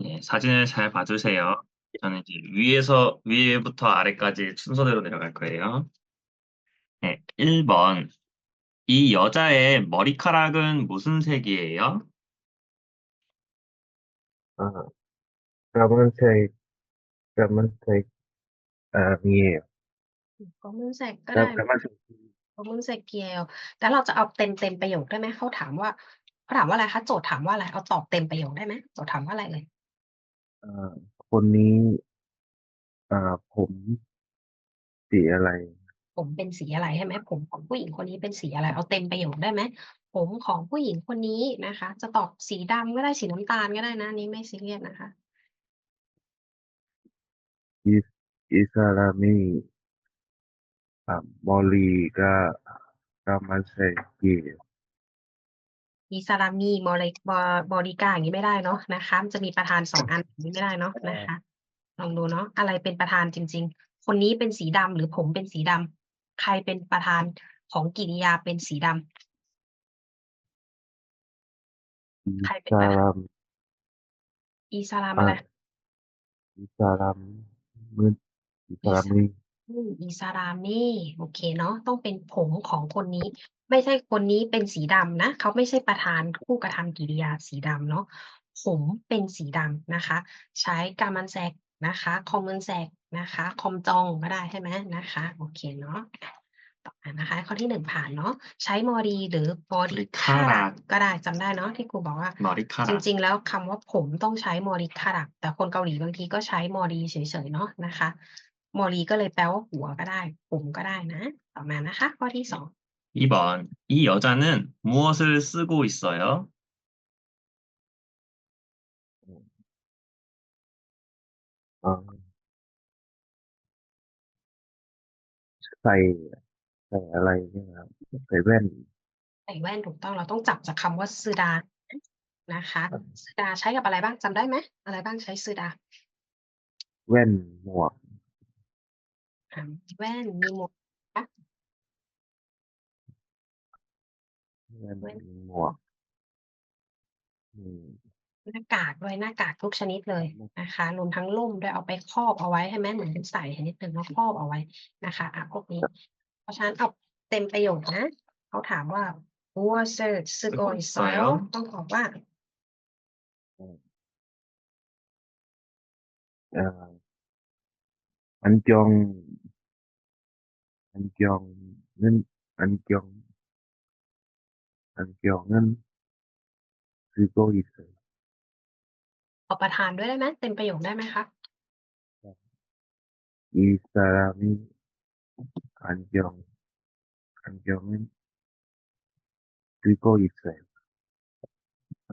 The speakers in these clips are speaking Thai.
예, 사진을 잘 봐주세요. 저는 이제 위에서, 위에부터 아래까지 순서대로 내려갈 거예요. 네, 1번. 이 여자의 머리카락은 무슨 색이에요? 아, 까만색, 까만색, 아니에요. ก็มุนแสกก็ 까, ได้ 까만색, ก็มุนแสกเกียวแล้วเราจะเอาเต็มเต็มประโยคได้ไหมเขาถามว่า ขาถามว่าอะไรคะโจทย์ถามว่าอะไรเอาตอบเต็มประโยคได้ไหมโจทย์ถามว่าอะไรเลยออคนนี้อ่าผมสีอะไร ผมเป็นสีอะไรใช่ไหมผมของผู้หญิงคนนี้เป็นสีอะไร เอาเต็มประโยคได้ไหมผมของผู้หญิงคนนี้นะคะ จะตอบสีดำก็ได้สีน้ำตาลก็ได้นะนี้ไม่ซีเรียสนะคะ is Isalami อ่ามอลีกากามาเซกี มีซารามีบริบอดิกาอย่างนี้ไม่ได้เนาะนะคะจะมีประธานสองอันอย่างนี้ไม่ได้เนาะนะคะ ลองดูเนาะอะไรเป็นประธานจริง ๆ คนนี้เป็นสีดำหรือผมเป็นสีดำ ใครเป็นประธานของกิริยาเป็นสีดำ ใครเป็นประธานอีซารามอะไรอิารามมือิซารามนี่อิารามีโอเคเนาะต้องเป็นผมของคนนี้ ไม่ใช่คนนี้เป็นสีดำนะ เขาไม่ใช่ประธานคู่กระทำกิริยาสีดำเนาะผมเป็นสีดำนะคะ ใช้การมันแซกนะคะคอมมันแซกนะคะคอมจองก็ได้ใช่ไหมนะคะโอเคเนาะต่อมานะคะ ข้อที่หนึ่งผ่านเนาะใช้มอรีหรือมอริคารักก็ได้จำได้เนาะที่ครูบอกว่ามอริคารักจริง ๆ แล้วคำว่าผมต้องใช้มอริคารักแต่คนเกาหลีบางทีก็ใช้มอรีเฉยๆเนาะนะคะมอรีก็เลยแปลว่าหัวก็ได้ ผมก็ได้นะ ต่อมานะคะ ข้อที่สอง 2번. 이 여자는 무엇을 쓰고 있어요? 어,ใส่ใส่อะไรเนี่ยครับใส่แว่น ใส่แว่นถูกต้องเราต้องจับจากคำว่าซือดานะคะซือดาใช้กับอะไรบ้างจำได้ไหมอะไรบ้างใช้ซือดา แว่นหมวก อ่ามีแว่นมีหมวก เงินหมวกหน้ากากด้วยหน้ากากทุกชนิดเลยนะคะรวมทั้งล่มด้วยเอาไปครอบเอาไว้ให้แม่เหมือนใส่ชนิดหนึ่งแล้วครอบเอาไว้นะคะอะพวกนี้ เพราะฉะนั้นเอาเต็มประโยคนะเขาถามว่า water sugoi soil ต้องตอบว่าเอ่อันจองอันจองนั่นอันจอง 안경은 쓰고 있어요. เอาประธานด้วยได้ไหมเต็มประโยคได้ไหมคะ 이 사람이 안경, 안경은 쓰고 있어요.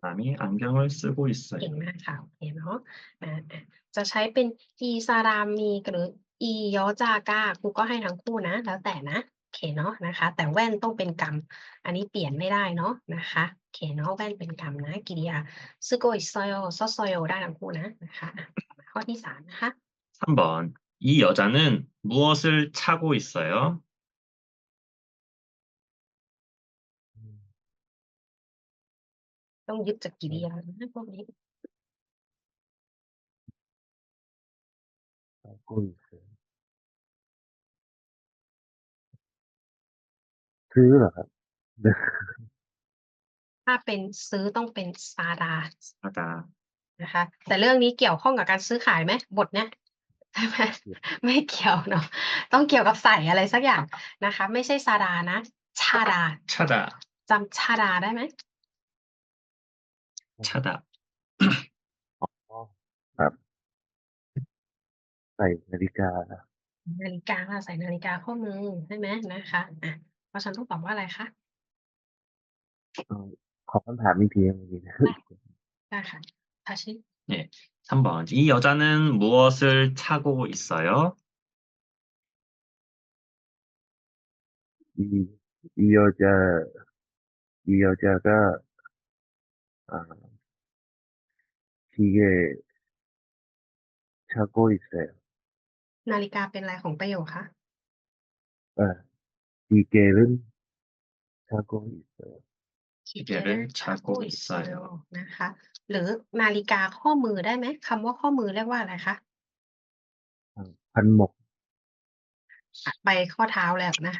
사람이 안경을 쓰고 เก่ 있어요. งมากค่ะโอเคเนาะอ่าอ่ะจะใช้เป็นอีซารามีหรืออียอจากาครูก็ให้ทั้งคู่นะ แล้วแต่นะโอ เคเนาะนะคะ แต่แว่นต้องเป็นกรรม อันนี้เปลี่ยนไม่ได้เนาะนะคะโอเคเนาะแว่นเป็นกรรมนะกิริยาซึโกอิซอยซอซอยได้ทั้งคู่นะนะคะอ่ะข้อที่สามนะคะ 3번. 이 여자는 무엇을 차고 있어요? 음, ต้องยึดจากกิ 어. ื้อเหรอครับ ถ้าเป็นซื้อต้องเป็นซาดาอาจานะคะ แต่เรื่องนี้เกี่ยวข้องกับการซื้อขายไหมบทเนี้ยใช่ไหมไม่เกี่ยวเนาะต้องเกี่ยวกับใส่อะไรสักอย่างนะคะ ไม่ใช่ซาดานะ ชาดา ชาดาจำชาดาได้ไหมชาดาครับ ใส่นาฬิกา นาฬิกาใส่นาฬิกาข้อมือใช่ไหมนะคะอะ ราะฉะนันต้องตอบว่าอะไรคะ เอ่อขอคำถามอีกทีเมื่อกี้นะ ได้ค่ะทาชิ 3번. 이 여자는 무엇을 차고 있어요? 이, 이 여자, 이 여자가, 아, 기계 차고 있어요. นาฬิกาเป็นอะไรของประโยคคะ 아, 기계는 차고 있어요. 기계를 차고 있어요. นะคะ หรือนาฬิกาข้อมือได้ไหมคำว่าข้อมือเรียกว่าอะไรคะ พันหมก อ่ะไปข้อเท้าแล้วนะ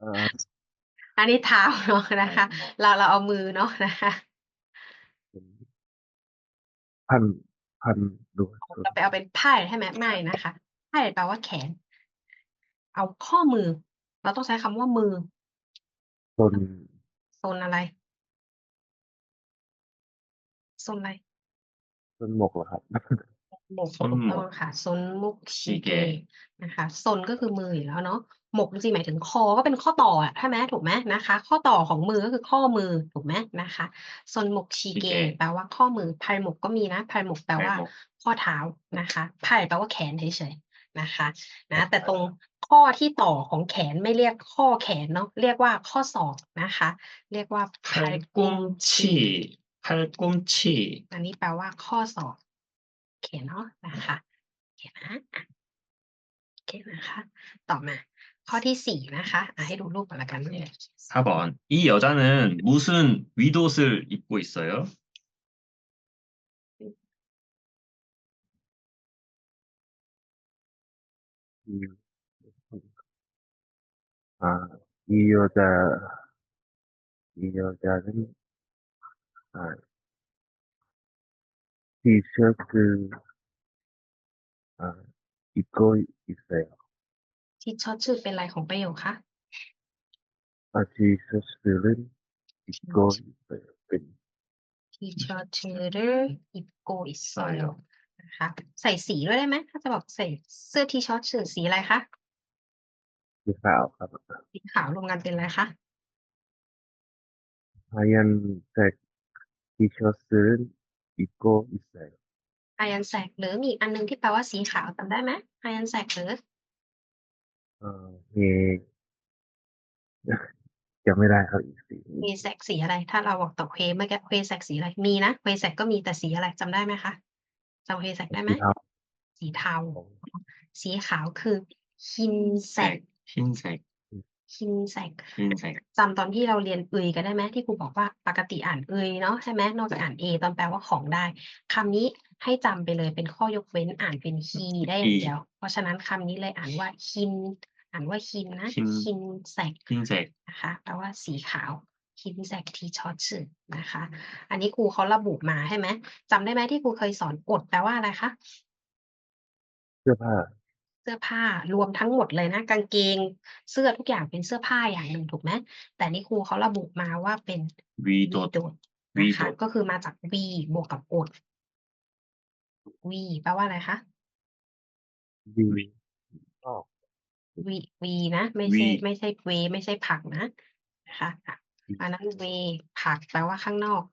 เอ่อ อันนี้เท้าเนาะนะคะ เราเราเอามือเนาะนะคะ พันพันดู เราไปเอาเป็นไพ่ใช่ไหมไม่นะคะไพ่แปลว่าแขน เอาข้อมือ เราต้องใช้คำว่ามือตนโซนอะไรโซนอะไรต้นหมกเหรอครับ หมกส้นถูกหมก ต้องค่ะซนมุกชิชิเกเกนะคะซนก็คือมืออยู่แล้วเนาะหมกจริงๆหมายถึงคอก็เป็นข้อต่ออะใช่ไหมถูกไหมนะคะ ข้อต่อของมือก็คือข้อมือถูกไหมนะคะซนมุกชิเกชิเกแปลว่าข้อมือไพรหมกก็มีนะไพรหมกแปลว่า발목ข้อเท้านะคะไพ่แปลว่าแขนเฉยๆนะคะ นะ แต่ตรง ข้อที่ต่อของแขนไม่เรียกข้อแขนเนาะเรียกว่าข้อศอกนะคะ เรียกว่า 팔꿈치 팔꿈치 อันนี้แปลว่าข้อศอกเขียนเนาะนะคะเขียนนะอ่ะโอเคนะคะ ต่อมา ข้อที่สี่นะคะอ่ะให้ดูรูปก่อนละกัน 4번 이 여자는 무슨 윗옷을 입고 있어요? อีโ、ยいよ、じゃあ、ยいよ、นี่ね。はい。T シャツ、あ、一個いいっすよ。ชิดชอตชื่อเป็นอะไรของประโยคคะあ、T シャツで、一個いいっすよ。ที่ชอตชื่อหรืออิโกอิโซโยนะคะ ใส่สีด้วยได้ไหมถ้าจะบอกใส่เสื้อที่ชอตชื่อสีอะไรคะ สีขาวครับ สีขาวรวมกันเป็นอะไรคะ 하얀색 티셔츠를 입고 있어요. ไออันแสกหรือมีอีกอันหนึงที่แปลว่าสีขาวจำได้ไหมไออันแสกหรือ 어, 예, จำไม่ได้ครับอีกสี มีแสกสีอะไร ถ้าเราบอกต่อเควเมื่อกี้เควแสกสีอะไร มีนะเควแสกก็มีแต่สีอะไรจำได้ไหมคะจำเควแสกได้ไหม สีเทา สีเทา สีขาวคือฮินแสก 新ก、ชินแสก新鮮、จำตอนที่เราเรียนเอยกันได้ไหมที่ครูบอกว่าปกติอ่านเอยเนาะใช่ไหมนอกจากอ่านเอตอนแปลว่าของได้คำนี้ให้จำไปเลยเป็นข้อยกเว้นอ่านเป็นฮีได้อย่างเดียว เพราะฉะนั้นคำนี้เลยอ่านว่าฮิน อ่านว่าฮินนะฮินสักฮินแสก、นะคะแปลว่าสีขาวคินแสกทีชอตชื่อนะคะ อันนี้ครูเขาระบุมาใช่ไหมจำได้ไหมที่ครูเคยสอนอดแปลว่าอะไรคะ เสื้อผ้า สื้อผ้ารวมทั้งหมดเลยนะกางเกง เสื้อทุกอย่างเป็นเสื้อผ้าอย่างหนึ่งถูกไหมแต่นี่ครูเขาระบุมาว่าเป็น V ดด V นะคะก็คือมาจาก V บวกกับอด V แปลว่าอะไรคะ V วีวีนะ ไม่ใช่ไม่ใช่เวไม่ใช่ผักนะนะคะอันนั้นเวผักแปลว่าข้างนอก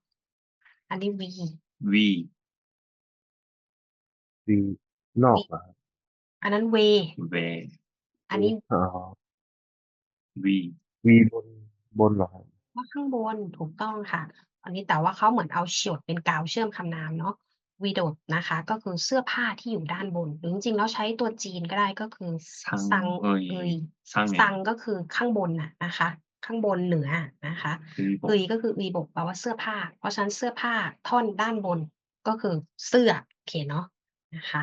อันนี้วี V วีนอกอครั อันนั้น way เวอันนี้วีวีบนบนเหรอครัว่าข้างบนถูกต้องค่ะ อันนี้แต่ว่าเขาเหมือนเอาเฉดเป็นกาวเชื่อมคำนามเนาะวีโดดนะคะ ก็คือเสื้อผ้าที่อยู่ด้านบน หรือจริงๆแล้วใช้ตัวจีนก็ได้ก็คือซังเอยซังก็คือข้างบนน่ะนะคะ ข้างบนเหนือนะคะอผเอมยก็คือวีบกแปลว่าเสื้อผ้า เพราะฉะนั้นเสื้อผ้าท่อนด้านบนก็คือเสื้อโอเคเนาะนะคะ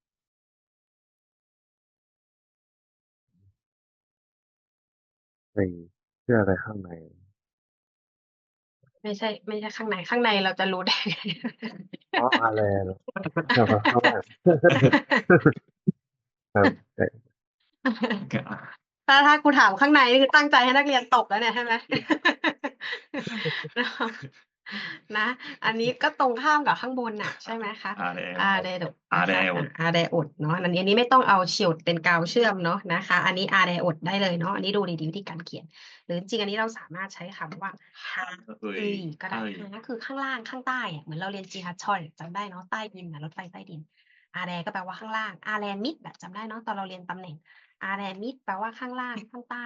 ใส่เสื้ออะไรข้างใน ไม่ใช่ ไม่ใช่ข้างใน ข้างในเราจะรู้ได้ไงอะไรเพราข้างรถ้าถ้าครูถามข้างในนี่คือตั้งใจให้นักเรียนตกแล้วเนี่ยใช่ไหม นะ อันนี้ก็ตรงข้ามกับข้างบนน่ะ ใช่ไหมคะอาเดอาเดดอาเดอดอาเดอดเนาะอันนี้อันนี้ไม่ต้องเอาเฉียดเป็นกาวเชื่อมเนาะนะคะ อันนี้อาเดอดได้เลยเนาะอันนี้ดูดีวิธีการเขียน หรือจริงอันนี้เราสามารถใช้คำว่าฮาเอ้ก็ได้ฮาคือข้างล่างข้างใต้เหมือนเราเรียนจีฮัตชอยจำได้เนาะใต้ดินนะรถไฟใต้ดิน อาแดก็แปลว่าข้างล่างอาแลมิดแบบจำได้เนาะตอนเราเรียนตำแหน่งอาแลมิดแปลว่าข้างล่างข้างใต้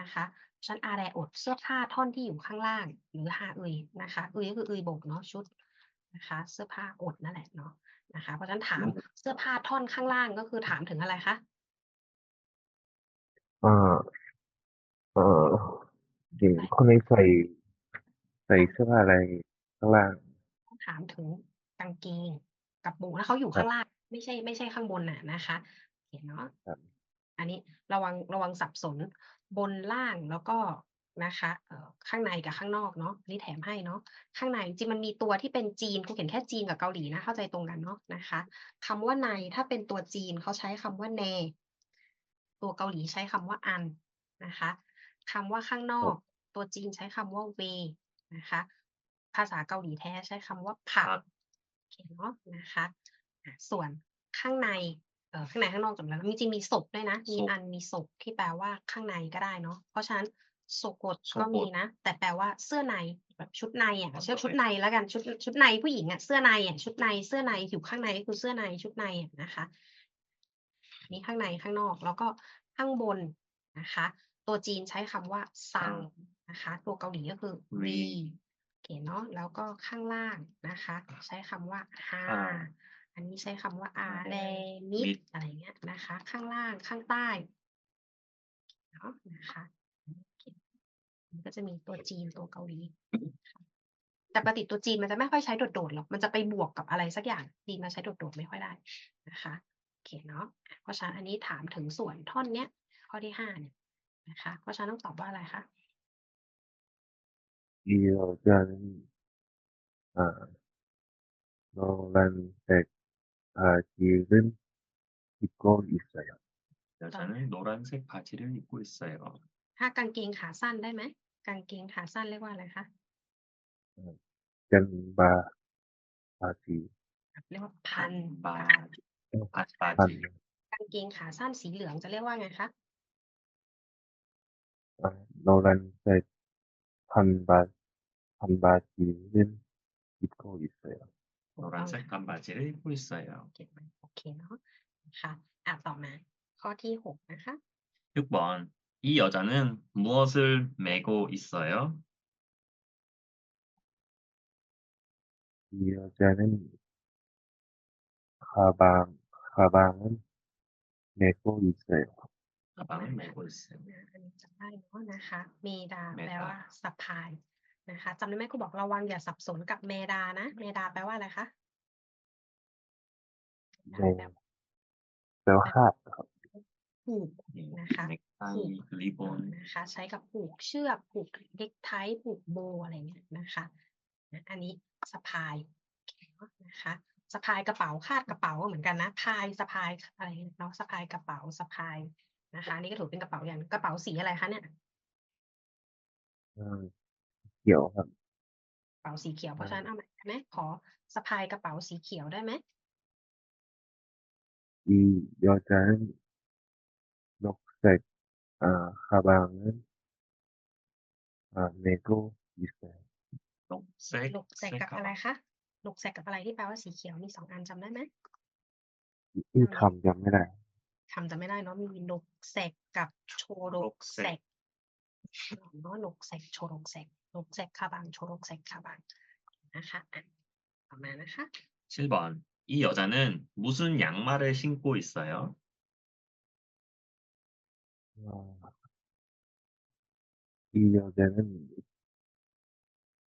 นะคะเพราะฉะนันอาแรอดเสื้อผ้าท่อนที่อยู่ข้างล่าง หรือฮาเอยนะคะเอยก็คือเอยโบกเนาะชุดนะคะ เสื้อผ้าอดนั่นแหละเนาะนะคะเพราะฉะนั้นถามเสื้อผ้าท่อนข้างล่างก็คือถามถึงอะไรคะเอ่อเอ่อหญิงคนนี้ใส่ใส่เสื้อผ้าอะไรข้างล่างต้องถามถึงกางเกงกับโบกแล้วเขาอยู่ข้างล่าง ไม่ใช่ไม่ใช่ข้างบนน่ะนะคะเห็นเนาะครับอันนี้ระวังระวังสับสน บนล่างแล้วก็นะคะเอ่อข้างในกับข้างนอกเนาะอันนี่แถมให้เนาะข้างในจริงๆมันมีตัวที่เป็นจีนครูเขียนแค่จีนกับเกาหลีนะเข้าใจตรงกันเนาะนะคะคำว่าในถ้าเป็นตัวจีนเขาใช้คำว่าแน ตัวเกาหลีใช้คำว่าอันนะคะคำว่าข้างนอก ตัวจีนใช้คำว่าเวนะคะ ภาษาเกาหลีแท้ใช้คำว่าผักผักโอเคเนาะนะคะอะส่วนข้างใน เอ่อข้างในข้างนอกจำแล้วจริงๆมีศพด้วยนะ มีศพ อันมีศพที่แปลว่าข้างในก็ได้เนาะเพราะฉะนั้นโสกดโสก็กดมีนะ แต่แปลว่าเสื้อในแบบชุดในอะอ๋อเชื่อโอเคชุดในแล้วกันชุดชุดในผู้หญิงอะเสื้อในอะชุดในเสื้อในอยู่ข้างในก็คือเสื้อในชุดในอะนะคะนี่ข้างในข้างนอกแล้วก็ข้างบนนะคะ ตัวจีนใช้คำว่าซัง นะคะ ตัวเกาหลีก็คือวีวีโอเคเนาะแล้วก็ข้างล่างนะคะ ใช้คำว่าฮาอ่า อันนี้ใช้คำว่าอาแรมิดอะไรเงี้ยนะคะ ข้างล่างข้างใต้เนาะนะคะก็จะมีตัวจีนตัวเกาหลีแต่ปกติตัวจีนมันจะไม่ค่อยใช้โดดๆหรอกมันจะไปบวกกับอะไรสักอย่างจีนมาใช้โดดๆไม่ค่อยได้นะคะโอเคเนาะเพราะฉะนั้นอันนี้ถามถึงส่วนท่อนเนี้ยข้อที่ห้าเนี่ยนะคะ เพราะฉะนั้นต้องตอบว่าอะไรคะเดียวกันอ่าโนแลนเซก 바지를 입고 있어요. 여자는 노란색 바지를 입고 있어요. ถ้ากางเกงขาสั้นได้ไหมกางเกงขาสั้นเรียกว่าอะไรคะ 짠바 바지, เรียกว่าพันบา 바, ท 바, 반, 바지. กางเกงขาสั้นสีเหลืองจะเรียกว่าไงคะ 아, 노란색 반바, 반바지를 입고 있어요. 노란색 반바지를 입고 있어요. โอเคไหมโอเคเนาะนะคะอ่ะต่อมา ข้อที่หกนะคะ 6번. 이 여자는 무엇을 메고 있어요? 이 여자는 가방, 가방을 메고 있어요. 가방을 메고 있어요. นะอันนี้จำได้เนาะนะคะ เมดา เมดา แปลว่าสะพาย นะคะจำได้ไหมครูบอกระวังอย่าสับสนกับเมดานะ เมดาแปลว่าอะไรคะแปลว่าคาดผูกนะคะผูกนะคะใช้กับผูกเชือกผูกเด็กไทผูกโบอะไรเงี้ยนะคะอันนี้สะพายนะคะสะพายกระเป๋าคาดกระเป๋าเหมือนกันนะพายสะพายอะไรเนาะสะพายกระเป๋าสะพายนะคะนี่ก็ถือเป็นกระเป๋าอย่างกระเป๋าสีอะไรคะเนี่ยียวครับ กระเป๋าสีเขียว เพราะฉะนั้นเอาไหมขอสะพายกระเป๋าสีเขียวได้ไหมอียอจานนกเสกอ่าคาบางอ่าเมโกยิสนกเสกหลกแสกกับอะไรคะหลกแสกกับอะไรที่แปลว่าสีเขียวมีสองอันจำได้ไหมที่คำจำไม่ได้คำจะไม่ได้เนาะมีหลกแสกกับโชโรกแสกเนาะหลกแสกโชโรกแสก หลกแสกคาบังโชโรกแสกคาบังนะคะอ่ะต่อมานะคะ 7번. 이 여자는 무슨 양말을 신고 있어요? 어, 이 여자는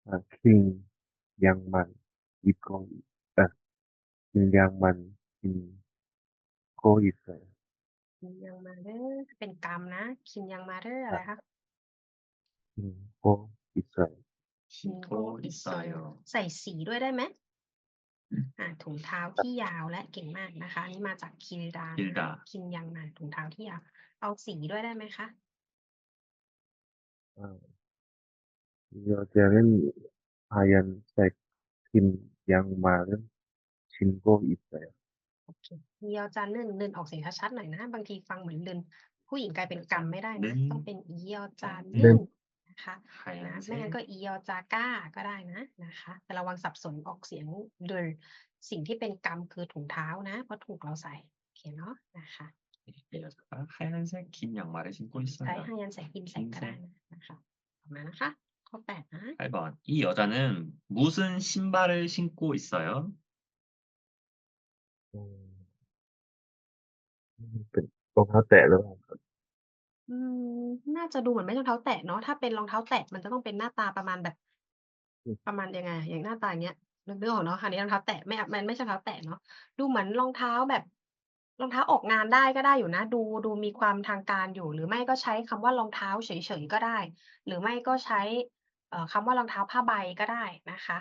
아, 긴 양말 입고 아, 긴 양말 신고 있어요. คินยังมาเดอร์เป็นกรรมนะคินยังมาเดอร์อะไรคะ 신고 อิสราเอล Shinko Israel ใส่สีด้วยได้ไหมอ่าถุงเท้าที่ยาวและเก่งมากนะคะนี่มาจากคินดา Kilda คินยังนาถุงเท้าที่ยาว เอาสีด้วยได้ไหมคะ ยอร์เจเรนพายันใส่ทินยังมาเรื่องชินโกอิสราเอลโอเคมียอจานเนินเนินออกเสียงชัดๆหน่อยนะ บางทีฟังเหมือนเดิน ผู้หญิงกลายเป็นกรรมไม่ได้นะ ต้องเป็นเยียวจานเนิน นะคะนะไม่งั้นก็อียอจาก้าก็ได้นะนะคะ แต่ระวังสับสนออกเสียงเดินสิ่งที่เป็นกรรมคือถุงเท้านะ เพราะถูกเราใส่โอเคเนาะนะคะ 이 여자가 하얀색 긴 양말을 신고 ใช้ 있어요. ให้ยันใส่กินใส่ก็ได้นะนะคะต่อมานะคะ ข้อแปดนะ 8번. 이 여자는 무슨 신발을 신고 있어요? 음, เป็นรองเท้าแตะหรือเปล่าครับ อืม น่าจะดูเหมือนไม่ใช่รองเท้าแตะเนาะ ถ้าเป็นรองเท้าแตะมันจะต้องเป็นหน้าตาประมาณแบบ อืม ประมาณยังไงอย่างหน้าตา อย่างเงี้ย นึก นึกออกเนาะค่ะอันนี้รองเท้าแตะ ไม่ อะ มันไม่ใช่รองเท้าแตะเนาะ ดูเหมือนรองเท้าแบบ รองเท้าออกงานได้ ก็ได้อยู่นะ ดู ดูมีความทางการอยู่ หรือไม่ก็ใช้คำว่ารองเท้าเฉย ๆ ก็ได้ หรือไม่ก็ใช้ เอ่อ คำว่ารองเท้าผ้าใบก็ได้นะคะ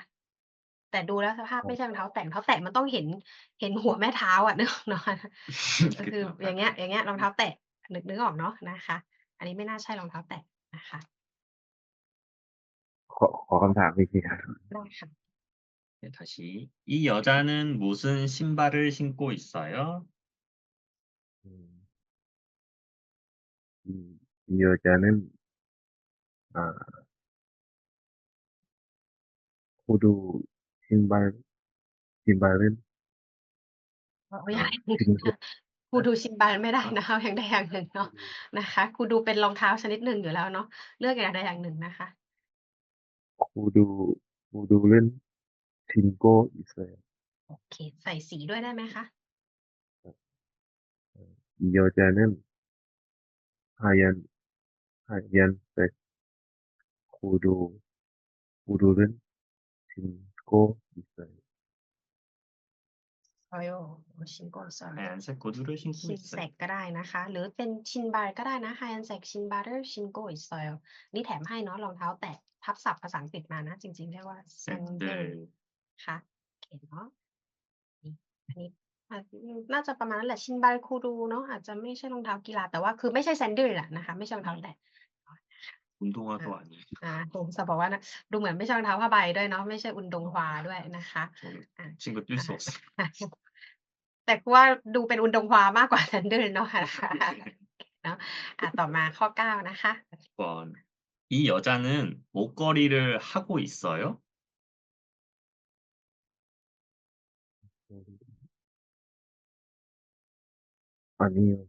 แต่ดูแล้วสภาพไม่ใช่รองเท้าแตะ รองเท้าแตะมันต้องเห็น เห็นหัวแม่เท้าอะนึกออกเนาะ ก็คือ그 쵸. อย่างเงี้ย อย่างเงี้ย รองเท้าแตะ นึกนึกออกเนาะนะคะ อันนี้ไม่น่าใช่รองเท้าแตะนะคะ ขอขอคำถามอีกทีครับ ได้ค่ะ 네, 다시. 이 여자는 무슨 신발을 신고 있어요? 음, 이, 이 여자는 아 구두 신발 신발은 เอาอย่าง 아, 흰색 ครูดูชินบานไม่ได้นะคะ อย่างใดอย่างหนึ่งเนาะนะคะครูดูเป็นรองเท้าชนิดหนึ่งอยู่แล้วเนาะเลือกอย่างใดอย่างหนึ่งนะคะครูดูครูดูเล่นทิงโก้อิสเอลโอเค ใส่สีด้วยได้ไหมคะยอจานันฮายันฮายันเป็กคูดูคูดูเล่นทิงโก้อิสเอล ยชินโกซอย 하얀색 구두를 신고 ชินแซ 있어요. กก็ได้นะคะ หรือเป็นชินบาร์ก็ได้นะ ฮ a ย n นแซกชินบาร์ชินโกอิสอยนี่แถมให้เนาะรองเท้าแตะทับศัพท์ภาษาอังกฤษมานะ จริงๆ เรียกว่า sandal 샌들. ค่ะโอเคเนาะนี่อันนี้อาจน่าจะประมาณนั้นแหละชินบาร์คูดูเนาะอาจจะไม่ใช่รองเท้ากีฬาแต่ว่าคือไม่ใช่แซนเดิลแหละนะคะ ไม่ใช่รองเท้าแตะ 운동화도 아니고 อ่าผมจะบอกว่านะดูเหมือนไม่ใช่รองเท้าผ้าใบด้วยเนาะไม่ใช่อุนดงฮวาด้วยนะคะ 저는 อ่า 친구 뛸 수 없어요. แต่กูว่าดูเป็นอุนดงฮวามากกว่าแซนเดิลเนาะนะคะเนาะอ่ะต่อมาข้อเก้านะคะ 번. 이 여자는 목걸이를 하고 있어요? 아니요.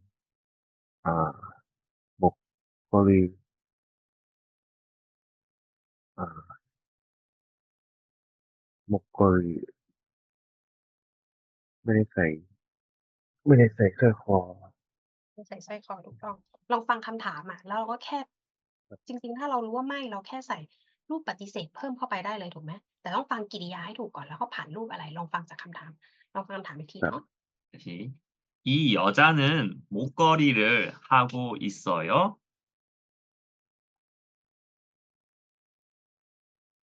아 목걸이 아 목걸이 ไม่ได้ใส่ไม่ได้ใส่สร้อยคอ ไม่ใส่สร้อยคอถูกต้อง ลองฟังคำถามอ่ะ แล้วเราก็แค่ จริง ๆ ถ้าเรารู้ว่าไม่เราแค่ใส่รูปปฏิเสธเพิ่มเข้าไปได้เลยถูกไหมแต่ต้องฟังกริยาให้ถูกก่อนแล้วก็ผ่านรูปอะไร ลองฟังจากคำถาม ลองฟังคำถามอีกทีเนาะ 다시. 이 여자는 목걸이를 하고 있어요?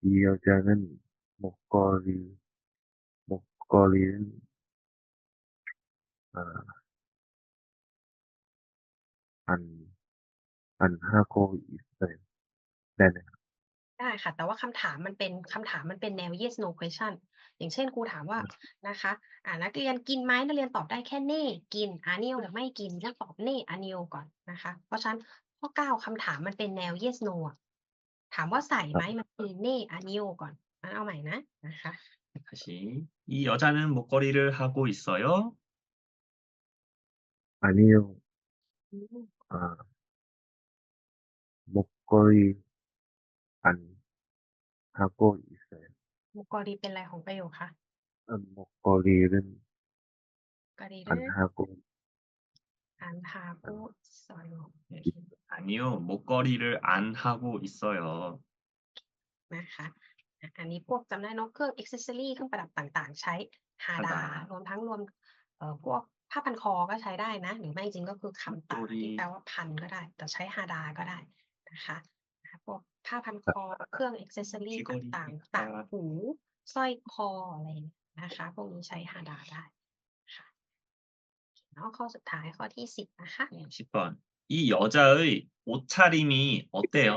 이 여자는 목걸이 목걸이는 아, 안, 안 하고 있어요. 네네. ได้ค่ะ แต่ว่าคำถามมันเป็นคำถามมันเป็นแนว yes no question อย่างเช่นครูถามว่านะคะ อ่านักเรียนกินไหมนักเรียนตอบได้แค่เน่กินอานิวหรือไม่กินแล้วตอบเน่อานิวก่อนนะคะ เพราะฉะนั้นข้อเก้าคำถามมันเป็นแนว yes no อะถามว่าใส่ไหมมันคือเน่อานิวก่อนงั้นเอาใหม่นะนะคะ 다시. 이 여자는 목걸이를 하고 있어요? 아니요. อืม 아, 목걸이 안 하고 있어요. มุกอรีเป็นอะไรของประโยคคะ 아, 목걸이는 กอรี 안 하고 อันฮากุสอย 네. 아니요, 목걸이를 안 하고 있어요. นะคะอ่ะอันนี้พวกจำได้เนอะเครื่องอ็อกเซสซอรี่เครื่องประดับต่างๆ ใช้ฮาดา ฮาดาร วมทั้งรวมเอ่อพวก ผ้าพันคอก็ใช้ได้นะ หรือไม่จริงก็คือคำตา ตัวดี ที่แปลว่าพันก็ได้ แต่ใช้ฮาดาก็ได้นะคะนะคะพวกผ้าพันคอเครื่องอ็อกเซสซอรี่ ที่ก็ดี ต่าง ครั ๆ บ ต่างหูสร้อยคออะไรเนี่ยนะคะ พวกนี้ใช้ฮาดาได้ค่ะเนาะข้อสุดท้ายข้อที่สิบนะคะ 10번. 이 여자의 옷차림이 어때요?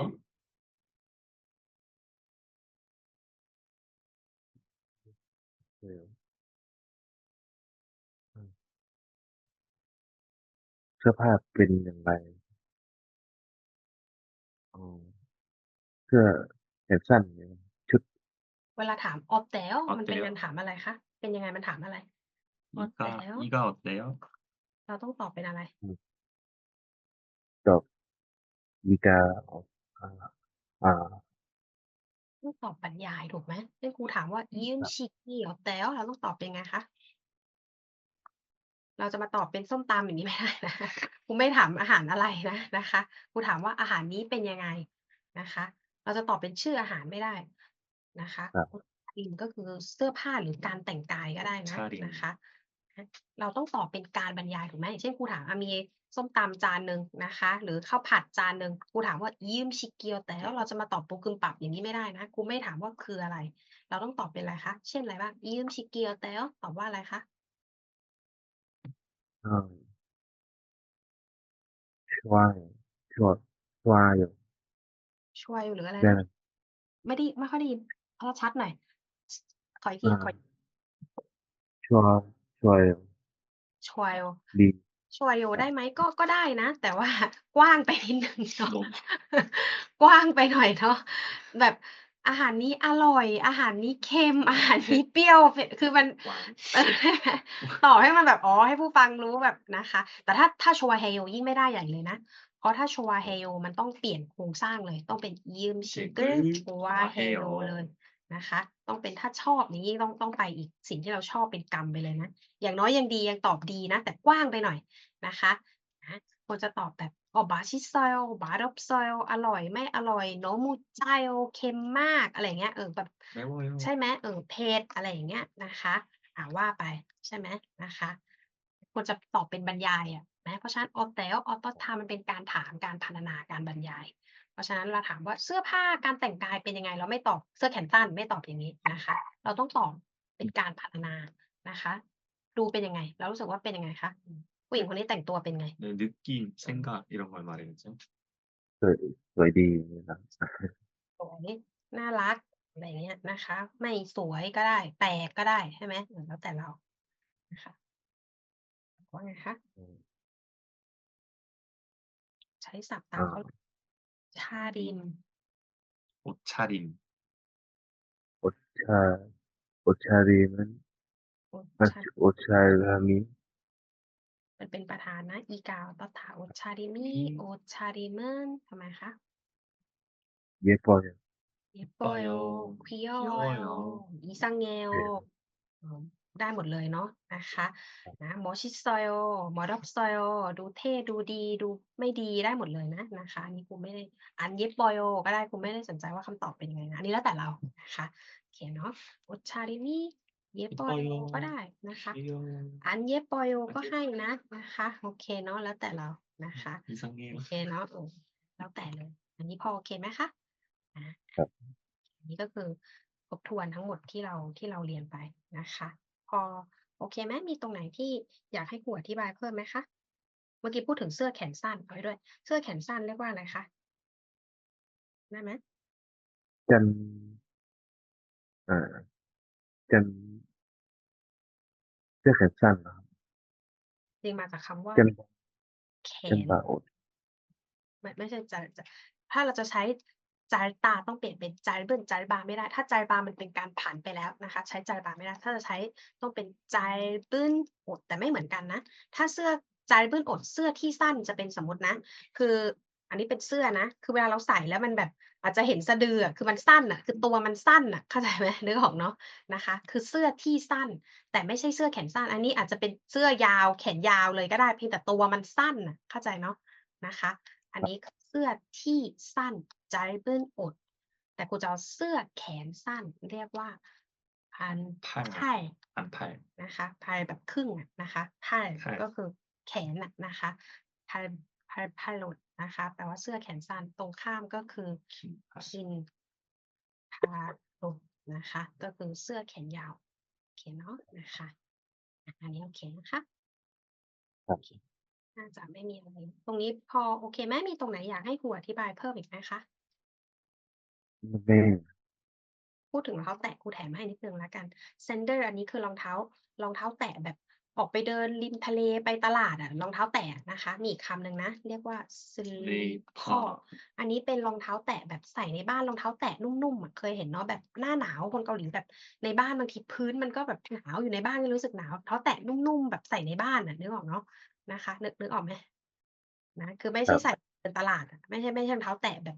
สื้อผ้าเป็นอย่างไร?อ๋อ เสื้อแขนสั้น อย่าชุด เวลาถาม"ออบแต๋ว""มันเป็น"การถามอะไรคะ?เป็นยังไง มันถามอะไร?"ออ"อีกแต๋ว"อีกา ออบแต๋ว"เราต้องตอบเป็นอะไร?อืบอีกา ออก อา อ่า ต้องตอบบรรยายถูกไหม?เช่น ครูถามว่า"ยืมครับ ฉี่""ออบแต๋ว"เราต้องตอบเป็นไงคะ? เราจะมาตอบเป็นส้มตำอย่างนี้ไม่ได้นะครูไม่ถามอาหารอะไรนะนะคะครูถามว่าอาหารนี้เป็นยังไงนะคะ เราจะตอบเป็นชื่ออาหารไม่ได้นะคะครับริมก็คือเสื้อผ้าหรือการแต่งกายก็ได้นะ차 림. นะคะ เราต้องตอบเป็นการบรรยายถูกไหมอย่างเช่นครูถามอะมีส้มตำจานหนึ่งนะคะ หรือข้าวผัดจานหนึ่งครูถามว่ายืมชิเกียว แต่แล้วเราจะมาตอบปูกึมปับอย่างนี้ไม่ได้นะครูไม่ถามว่าคืออะไร เราต้องตอบเป็นอะไรคะเช่นอะไรบ้างยืมชิเกียวแต่ตอบว่าอะไรคะ อ่าช่วยช่วยช่วยอยู่ช่วยหรืออะไรได้นะไม่ได้ ไม่ค่อยได้ยิน เอาชัดหน่อยขออีกทีอ่าขอช่วยช่วยอยู่ช่วยดีช่วยอยู่ได้ไหม ก็ ก็ได้นะ แต่ว่า กว้างไปนิดนึงเนาะ너무กว้างไปหน่อยเนาะ แบบ อาหารนี้อร่อย อาหารนี้เค็ม อาหารนี้เปรี้ยวเผ็ดคือมัน 꽝. เออต่อให้มันแบบอ๋อให้ผู้ฟังรู้แบบนะคะ แต่ถ้าถ้าชัวเฮโยยิ่งไม่ได้ใหญ่เลยนะ เพราะถ้าชัวเฮโยมันต้องเปลี่ยนโครงสร้างเลย ต้องเป็นยืมชิเกิลชัวเฮโยเลยนะคะ ต้องเป็นถ้าชอบนี้ยิ่งต้องต้องไปอีกสิ่งที่เราชอบเป็นกรรมไปเลยนะ อย่างน้อยยังดียังตอบดีนะ แต่กว้างไปหน่อยนะคะนะควรจะตอบแบบ อ๋อบาชิซอยบารับซอยอร่อยไม่อร่อยโนมูใจโอเค็มมากอะไรเงี้ยเออแบบ 매워요. ใช่ไหมเออเผ็ดอะไรอย่างเงี้ยนะคะอ่าว่าไปใช่ไหมนะคะควรจะตอบเป็นบรรยายอ่ะนะเพราะฉะนั้นออแตลออโตทามันเป็นการถามการพรรณนาการบรรยาย เพราะฉะนั้นเราถามว่าเสื้อผ้าการแต่งกายเป็นยังไง เราไม่ตอบเสื้อแขนสั้นไม่ตอบอย่างนี้นะคะ เราต้องตอบเป็นการพรรณนานะคะ ดูเป็นยังไง เรารู้สึกว่าเป็นยังไงคะอืม ผู้หญิงคนนี้แต่งตัวเป็นไง 네, 느낌, 생각 이런 걸 말해야죠. สวยสวยดีนะครับ สวยน่ารักอะไรอย่างเงี้ยนะคะ ไม่สวยก็ได้ แปลกก็ได้ใช่ไหมเออแล้วแต่เรานะคะว่าไงคะ อืม ใช้ศัพท์ตาม อ่า เขาชาดิน 옷차림. โอชาโอชาดีมัน โอ้ มัน ชา โอชารามิ มันเป็นประธานนะ อีกาวตถาโอชาดิมี อืม โอชาดิมันทำไมคะ เยปอย เยปอยโอ 예뻐요. ควิโอ 귀여워요. อีซังเงล เออ อ๋อได้หมดเลยเนาะนะคะนะมอชิซอยโมอดับซอยดูเท่ดูดีดูไม่ดีได้หมดเลยนะนะคะอันนี้กูไม่ได้อันเย็บบอยโอก็ได้กูไม่ได้สนใจว่าคำตอบเป็นยังไงนะอันนี้แล้วแต่เรานะคะโอเคเนาะโอชาดิมี เย็บปอยโอก็ได้นะคะ อันเย็บปอยโอก็ให้นะนะคะ โอเคเนาะแล้วแต่เรานะคะโอเคเนาะแล้วแต่เลย อันนี้พอโอเคไหมคะครับอันนี้ก็คือทบทวนทั้งหมดที่เราที่เราเรียนไปนะคะ พอโอเคไหมมีตรงไหนที่อยากให้ครูอธิบายเพิ่มไหมคะเมื่อกี้พูดถึงเสื้อแขนสั้นเอาไว้ด้วย เสื้อแขนสั้นเรียกว่าอะไรคะได้ไหมจันอ่าจัน สื้อแขนสั้นนะครับจริงมาจากคำว่าจันแขจันน บาโอดไม่ไม่ใช่จะจะถ้าเราจะใช้จายตาต้องเปลี่ยนเป็นจายเบิ้ลจายบาไม่ได้ ถ้าจายบามันเป็นการผ่านไปแล้วนะคะ ใช้จายบาไม่ได้ ถ้าจะใช้ต้องเป็นจายเบิ้ลอดแต่ไม่เหมือนกันนะ ถ้าเสื้อจายเบิ้ลอดเสื้อที่สั้นจะเป็นสมมตินะ คือ อันนี้เป็นเสื้อนะ คือเวลาเราใส่แล้วมันแบบอาจจะเห็นสะดือคือมันสั้นอะ คือตัวมันสั้นอะ เข้าใจไหมนึกออกเนาะนะคะ คือเสื้อที่สั้น แต่ไม่ใช่เสื้อแขนสั้น อันนี้อาจจะเป็นเสื้อยาวแขนยาวเลยก็ได้เพียงแต่ตัวมันสั้นอะ เข้าใจเนาะนะคะ อันนี้เสื้อที่สั้นจาริเบิลอด แต่กูจะเอาเสื้อแขนสั้น เรียกว่าพันไผ่พันไผ่นะคะไผ่แบบครึ่งอะนะคะไผ่ก็คือแขนอะนะคะไผ่ไผ่ไหลด นะคะแปลว่าเสื้อแขนสั้นตรงข้ามก็คือ긴 팔. คินพาโลนะคะ ก็คือเสื้อแขนยาวโอเคเนาะนะคะอะอันนี้โอเคนะคะครับโอเคน่าจะไม่มีอะไรตรงนี้พอโอเคไหมมีตรงไหนอยากให้ครูอธิบายเพิ่มอีกไหมคะไม่พูดถึงรองเท้าแตะครูแถมให้นิดนึงแล้วกัน sandal อันนี้คือรองเท้ารองเท้าแตะแบบ ออกไปเดินริมทะเลไปตลาดอะรองเท้าแตะนะคะ มีอีกคำหนึ่งนะ เรียกว่า slipper อันนี้เป็นรองเท้าแตะแบบใส่ในบ้านรองเท้าแตะนุ่มๆอะเคยเห็นเนาะแบบหน้าหนาวคนเกาหลีแบบในบ้านบางทีพื้นมันก็แบบหนาวอยู่ในบ้านก็รู้สึกหนาวเท้าแตะนุ่มๆแบบใส่ในบ้านอะนึกออกเนาะนะคะนึกนึกออกไหมนะคือไม่ใช่ใส่เดินตลาดอะไม่ใช่ไม่ใช่รองเท้าแตะแบบ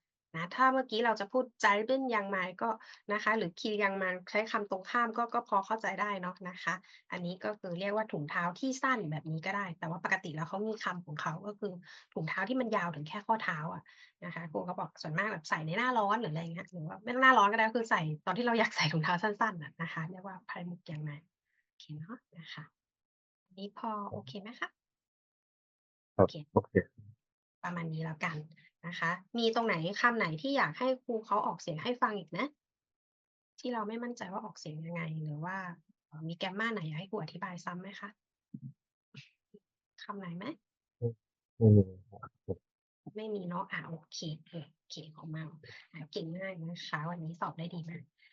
นะถ้าเมื่อกี้เราจะพูดใจเบิ้นยังไงก็นะคะ หรือคียังมันใช้คำตรงข้ามก็ก็พอเข้าใจได้เนาะนะคะ อันนี้ก็คือเรียกว่าถุงเท้าที่สั้นแบบนี้ก็ได้ แต่ว่าปกติแล้วเขามีคำของเขาก็คือถุงเท้าที่มันยาวถึงแค่ข้อเท้าอะนะคะครูเขาบอกส่วนมากแบบใส่ในหน้าร้อนหรืออะไรอย่างเงี้ยหรือว่าไม่ต้องหน้าร้อนก็ได้ก็คือใส่ตอนที่เราอยากใส่ถุงเท้าสั้นๆน่ะนะคะเรียกว่าพายมุกยังไงโอเคเนาะนะคะอันนี้พอโอเคไหมคะครับโอเคโอเคประมาณนี้แล้วกัน นะคะ มีตรงไหนคำไหนที่อยากให้ครูเขาออกเสียงให้ฟังอีกไหมที่เราไม่มั่นใจว่าออกเสียงยังไง หรือว่าเอ่อมีแกมมาไหนอยากให้ครูอธิบายซ้ำไหมคะคำไหนไหมไม่มีไม่มีเนาะอะโอเคเออโอเคของมาอะเก่งมากนะคะวันนี้สอบได้ดีมาก